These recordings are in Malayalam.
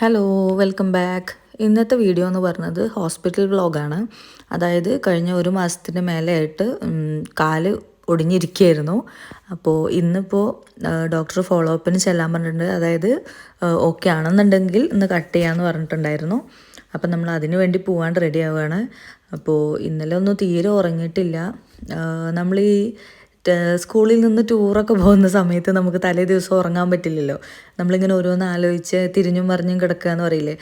ഹലോ വെൽക്കം ബാക്ക് ഇന്നത്തെ വീഡിയോ എന്ന് പറഞ്ഞത് ഹോസ്പിറ്റൽ വ്ളോഗാണ് അതായത് കഴിഞ്ഞ ഒരു മാസത്തിന് മേലെയായിട്ട് കാൽ ഒടിഞ്ഞിരിക്കുകയായിരുന്നു. അപ്പോൾ ഇന്നിപ്പോൾ ഡോക്ടർ ഫോളോ അപ്പിന് ചെല്ലാൻ പറഞ്ഞിട്ടുണ്ട്. അതായത് ഓക്കെ ആണെന്നുണ്ടെങ്കിൽ ഇന്ന് കട്ട് ചെയ്യാമെന്ന് പറഞ്ഞിട്ടുണ്ടായിരുന്നു. അപ്പം നമ്മൾ അതിനു വേണ്ടി പോകാൻ റെഡി ആവുകയാണ്. അപ്പോൾ ഇന്നലെ ഒന്നും തീരെ ഉറങ്ങിയിട്ടില്ല. നമ്മൾ ഈ സ്കൂളിൽ നിന്ന് ടൂറൊക്കെ പോകുന്ന സമയത്ത് നമുക്ക് തലേ ദിവസം ഉറങ്ങാൻ പറ്റില്ലല്ലോ. നമ്മളിങ്ങനെ ഓരോന്ന് ആലോചിച്ച് തിരിഞ്ഞും മറിഞ്ഞും കിടക്കുക എന്ന് പറയില്ലേ?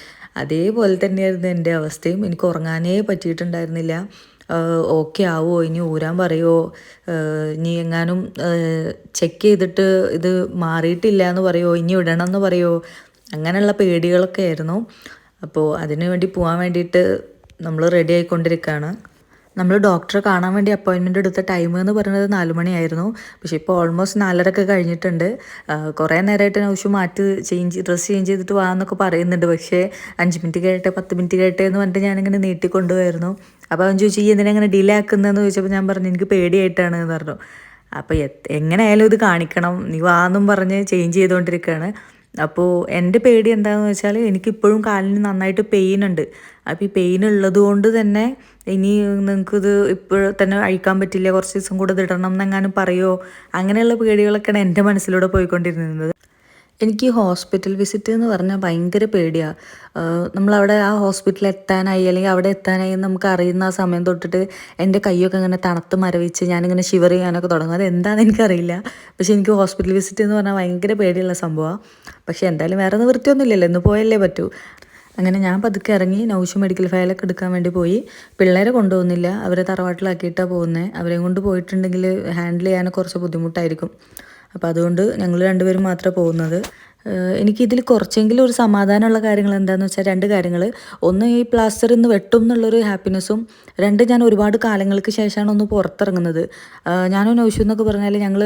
അതേപോലെ തന്നെയായിരുന്നു എന്റെ അവസ്ഥയും. എനിക്ക് ഉറങ്ങാനേ പറ്റിയിട്ടുണ്ടായിരുന്നില്ല. ഓക്കെ ആവുമോ ഇനി ഊരാൻ പറയുമോ ഇനി എങ്ങാനും ചെക്ക് ചെയ്തിട്ട് ഇത് മാറിയിട്ടില്ല എന്ന് പറയുമോ ഇനി ഇടണം എന്ന് പറയുമോ അങ്ങനെയുള്ള പേടികളൊക്കെ ആയിരുന്നു. അപ്പോൾ അതിനു വേണ്ടി പോകാൻ വേണ്ടിയിട്ട് നമ്മൾ റെഡി ആയിക്കൊണ്ടിരിക്കുകയാണ് നമ്മൾ ഡോക്ടറെ കാണാൻ വേണ്ടി അപ്പോയിൻമെന്റ് എടുത്ത ടൈം എന്ന് പറയുന്നത് നാല് മണിയായിരുന്നു. പക്ഷേ ഇപ്പോൾ ഓൾമോസ്റ്റ് നാലരയൊക്കെ കഴിഞ്ഞിട്ടുണ്ട്. കുറേ നേരമായിട്ട് നൗഷു മാറ്റി ചേഞ്ച് ഡ്രസ്സ് ചേഞ്ച് ചെയ്തിട്ട് വാന്നൊക്കെ പറയുന്നുണ്ട്. പക്ഷേ അഞ്ച് മിനിറ്റ് കേട്ടെ പത്ത് മിനിറ്റ് കേട്ടേ എന്ന് പറഞ്ഞിട്ട് ഞാനിങ്ങനെ നീട്ടിക്കൊണ്ടുപോയിരുന്നു. അപ്പോൾ അവൻ ചോദിച്ചു ഈ എന്തിനാ ഇങ്ങനെ ഡിലേ ആക്കുന്നതെന്ന്? ചോദിച്ചപ്പോൾ ഞാൻ പറഞ്ഞു എനിക്ക് പേടിയായിട്ടാണ് എന്ന് പറഞ്ഞു. അപ്പോൾ എങ്ങനെയായാലും ഇത് കാണിക്കണം. നീ വാന്നും പറഞ്ഞ് ചേഞ്ച് ചെയ്തുകൊണ്ടിരിക്കുകയാണ് അപ്പോൾ എന്റെ പേടി എന്താണെന്ന് വെച്ചാൽ എനിക്കിപ്പോഴും കാലിന് നന്നായിട്ട് പെയിൻ ഉണ്ട്. അപ്പോൾ ഈ പെയിൻ ഉള്ളത് കൊണ്ട് തന്നെ ഇനി നിങ്ങൾക്കിത് ഇപ്പോൾ തന്നെ അഴിക്കാൻ പറ്റില്ല കുറച്ച് ദിവസം കൂടെ ഇടണം എന്നെങ്ങാനും പറയുമോ അങ്ങനെയുള്ള പേടികളൊക്കെയാണ് എന്റെ മനസ്സിലൂടെ പോയിക്കൊണ്ടിരുന്നത്. എനിക്ക് ഹോസ്പിറ്റൽ വിസിറ്റ് എന്ന് പറഞ്ഞാൽ ഭയങ്കര പേടിയാണ് നമ്മളവിടെ ആ ഹോസ്പിറ്റലിൽ എത്താനായി അല്ലെങ്കിൽ അവിടെ എത്താനായി നമുക്ക് അറിയുന്ന ആ സമയം തൊട്ടിട്ട് എന്റെ കൈയൊക്കെ ഇങ്ങനെ തണുത്ത് മരവിച്ച് ഞാനിങ്ങനെ ഷിവർ ചെയ്യാനൊക്കെ തുടങ്ങും. അത് എനിക്കറിയില്ല. പക്ഷെ എനിക്ക് ഹോസ്പിറ്റൽ വിസിറ്റ് എന്ന് പറഞ്ഞാൽ ഭയങ്കര പേടിയുള്ള സംഭവമാണ് പക്ഷേ എന്തായാലും വേറെ നിവൃത്തിയൊന്നുമില്ലല്ലോ ഇന്ന് പോയല്ലേ പറ്റൂ. അങ്ങനെ ഞാൻ പതുക്കെ ഇറങ്ങി നൗഷ് മെഡിക്കൽ ഫയലൊക്കെ എടുക്കാൻ വേണ്ടി പോയി. പിള്ളേരെ കൊണ്ടുപോകുന്നില്ല. അവരെ തറവാട്ടിലാക്കിയിട്ടാണ് പോകുന്നത്. അവരെയും കൊണ്ട് പോയിട്ടുണ്ടെങ്കിൽ ഹാൻഡിൽ ചെയ്യാനൊക്കെ കുറച്ച് ബുദ്ധിമുട്ടായിരിക്കും. അപ്പോൾ അതുകൊണ്ട് ഞങ്ങൾ രണ്ടുപേരും മാത്രമേ പോകുന്നത്. എനിക്കിതിൽ കുറച്ചെങ്കിലും ഒരു സമാധാനമുള്ള കാര്യങ്ങൾ എന്താണെന്ന് വെച്ചാൽ രണ്ട് കാര്യങ്ങൾ. ഒന്ന് ഈ പ്ലാസ്റ്റർ ഇന്ന് വെട്ടും എന്നുള്ളൊരു ഹാപ്പിനെസ്സും രണ്ട് ഞാൻ ഒരുപാട് കാലങ്ങൾക്ക് ശേഷമാണ് ഒന്ന് പുറത്തിറങ്ങുന്നത്. ഞാനൊന്ന് ഞാനും നൗഷു എന്നൊക്കെ പറഞ്ഞാൽ ഞങ്ങൾ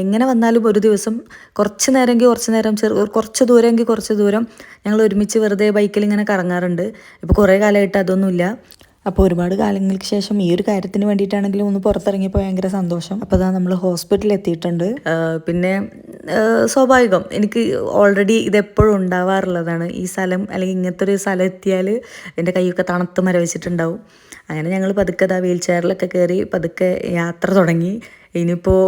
എങ്ങനെ വന്നാലും ഒരു ദിവസം കുറച്ച് നേരമെങ്കിൽ കുറച്ച് നേരം ചെറു കുറച്ച് ദൂരമെങ്കിൽ കുറച്ച് ദൂരം ഞങ്ങൾ ഒരുമിച്ച് വെറുതെ ബൈക്കിൽ ഇങ്ങനെ കറങ്ങാറുണ്ട്. ഇപ്പോൾ കുറേ കാലമായിട്ട് അതൊന്നുമില്ല. അപ്പോൾ ഒരുപാട് കാലങ്ങൾക്ക് ശേഷം ഈ ഒരു കാര്യത്തിന് വേണ്ടിയിട്ടാണെങ്കിലും ഒന്ന് പുറത്തിറങ്ങിയപ്പോൾ ഭയങ്കര സന്തോഷം. അപ്പോൾ അതാ നമ്മൾ ഹോസ്പിറ്റലിൽ എത്തിയിട്ടുണ്ട്. പിന്നെ സ്വാഭാവികം. എനിക്ക് ഓൾറെഡി ഇതെപ്പോഴും ഉണ്ടാവാറുള്ളതാണ്. ഈ സ്ഥലം അല്ലെങ്കിൽ ഇങ്ങനത്തെ ഒരു സ്ഥലം എത്തിയാൽ എന്റെ കൈയൊക്കെ തണുത്ത് മരവിച്ചിട്ടുണ്ടാവും. അങ്ങനെ ഞങ്ങൾ പതുക്കെ അതാ വീൽ ചെയറിലൊക്കെ കയറി പതുക്കെ യാത്ര തുടങ്ങി. ഇനിയിപ്പോൾ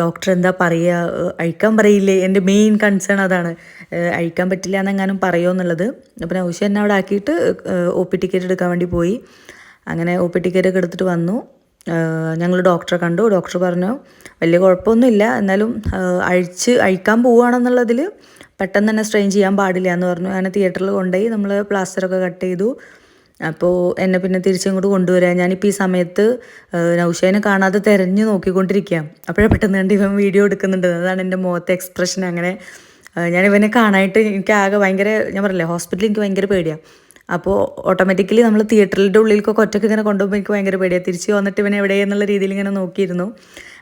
ഡോക്ടർ എന്താ പറയുക അഴിക്കാൻ പറയില്ലേ? എന്റെ മെയിൻ കൺസേൺ അതാണ്. അഴിക്കാൻ പറ്റില്ല എന്നെങ്ങാനും പറയുമോ എന്നുള്ളത്. അപ്പോൾ നൗഷ എന്നെ അവിടെ ആക്കിയിട്ട് ഒ പി ടിക്കറ്റ് എടുക്കാൻ വേണ്ടി പോയി. അങ്ങനെ ഒ പി ടിക്കറ്റ് ഒക്കെ എടുത്തിട്ട് വന്നു. ഞങ്ങൾ ഡോക്ടറെ കണ്ടു. ഡോക്ടർ പറഞ്ഞു വലിയ കുഴപ്പമൊന്നുമില്ല. എന്നാലും അഴിച്ച് അഴിക്കാൻ പോവുകയാണെന്നുള്ളതിൽ പെട്ടെന്ന് തന്നെ സ്ട്രെയിൻ ചെയ്യാൻ പാടില്ല എന്ന് പറഞ്ഞു. അങ്ങനെ തിയേറ്ററിൽ കൊണ്ടുപോയി. നമ്മൾ പ്ലാസ്റ്ററൊക്കെ കട്ട് ചെയ്തു. അപ്പോൾ എന്നെ പിന്നെ തിരിച്ചിങ്ങോട്ട് കൊണ്ടുവരാൻ ഞാനിപ്പോൾ ഈ സമയത്ത് നൗഷേനെ കാണാതെ തിരഞ്ഞു നോക്കിക്കൊണ്ടിരിക്കാം അപ്പോഴേ പെട്ടെന്ന് കണ്ട് ഇവൻ വീഡിയോ എടുക്കുന്നുണ്ട്. അതാണ് എന്റെ മുഖത്തെ എക്സ്പ്രഷൻ അങ്ങനെ. ഞാൻ ഇവനെ കാണാനായിട്ട് എനിക്ക് ആകെ ഭയങ്കര ഞാൻ പറയില്ലേ ഹോസ്പിറ്റലിൽ എനിക്ക് ഭയങ്കര പേടിയാണ് അപ്പോൾ ഓട്ടോമാറ്റിക്കലി നമ്മൾ തിയേറ്ററിന്റെ ഉള്ളിലേക്കൊക്കെ ഒറ്റയ്ക്ക് ഇങ്ങനെ കൊണ്ടുപോകുമ്പോൾ എനിക്ക് ഭയങ്കര പേടിയാണ് തിരിച്ച് വന്നിട്ട് ഇവനെ എവിടെയെന്നുള്ള രീതിയിൽ ഇങ്ങനെ നോക്കിയിരുന്നു.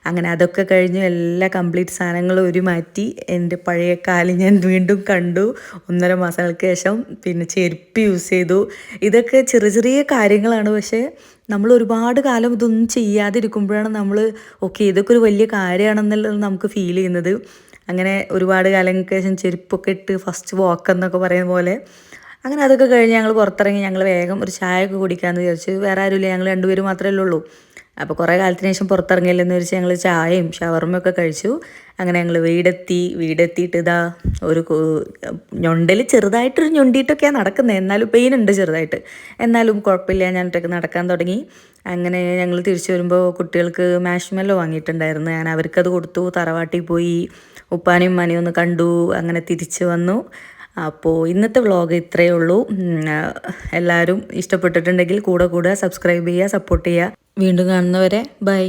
അങ്ങനെ അതൊക്കെ കഴിഞ്ഞ് എല്ലാ കംപ്ലീറ്റ് സാധനങ്ങളും ഒരു മാറ്റി. എന്റെ പഴയ കാൽ ഞാൻ വീണ്ടും കണ്ടു. ഒന്നര മാസങ്ങൾക്ക് ശേഷം പിന്നെ ചെരുപ്പ് യൂസ് ചെയ്തു. ഇതൊക്കെ ചെറിയ ചെറിയ കാര്യങ്ങളാണ്. പക്ഷേ നമ്മൾ ഒരുപാട് കാലം ഇതൊന്നും ചെയ്യാതിരിക്കുമ്പോഴാണ് നമ്മൾ ഓക്കെ ഇതൊക്കെ ഒരു വലിയ കാര്യമാണെന്നുള്ളത് നമുക്ക് ഫീൽ ചെയ്യുന്നത്. അങ്ങനെ ഒരുപാട് കാലങ്ങൾക്ക് ശേഷം ചെരുപ്പൊക്കെ ഇട്ട് ഫസ്റ്റ് വാക്ക് എന്നൊക്കെ പറയുന്ന പോലെ. അങ്ങനെ അതൊക്കെ കഴിഞ്ഞ് ഞങ്ങൾ പുറത്തിറങ്ങി ഞങ്ങൾ വേഗം ഒരു ചായ ഒക്കെ കുടിക്കാമെന്ന് വിചാരിച്ചു വേറെ ആരുമില്ല. ഞങ്ങൾ രണ്ടുപേരും മാത്രമേ ഉള്ളൂ. അപ്പോൾ കുറേ കാലത്തിന് ശേഷം പുറത്തിറങ്ങിയില്ലെന്ന് വെച്ച് ഞങ്ങൾ ചായയും ഷവർമയൊക്കെ കഴിച്ചു. അങ്ങനെ ഞങ്ങൾ വീടെത്തി. വീടെത്തിയിട്ട് ഇതാ ഒരു ഞൊണ്ടൽ ചെറുതായിട്ടൊരു ഞൊണ്ടിയിട്ടൊക്കെയാണ് നടക്കുന്നത്. എന്നാലും പെയിൻ ഉണ്ട് ചെറുതായിട്ട്. എന്നാലും കുഴപ്പമില്ല ഞാൻ ഒറ്റയ്ക്ക് നടക്കാൻ തുടങ്ങി. അങ്ങനെ ഞങ്ങൾ തിരിച്ചു വരുമ്പോൾ കുട്ടികൾക്ക് മാഷ്മെല്ലോ വാങ്ങിയിട്ടുണ്ടായിരുന്നു. ഞാൻ അവർക്കത് കൊടുത്തു. തറവാട്ടിൽ പോയി ഉപ്പാനെയും ഉമ്മാനെയും ഒന്ന് കണ്ടു. അങ്ങനെ തിരിച്ചു വന്നു. അപ്പോൾ ഇന്നത്തെ വ്ളോഗ് ഇത്രയേ ഉള്ളൂ. എല്ലാവരും ഇഷ്ടപ്പെട്ടിട്ടുണ്ടെങ്കിൽ കൂടെ കൂടെ സബ്സ്ക്രൈബ് ചെയ്യുക സപ്പോർട്ട് ചെയ്യുക. വീണ്ടും കാണുന്നവരെ ബൈ.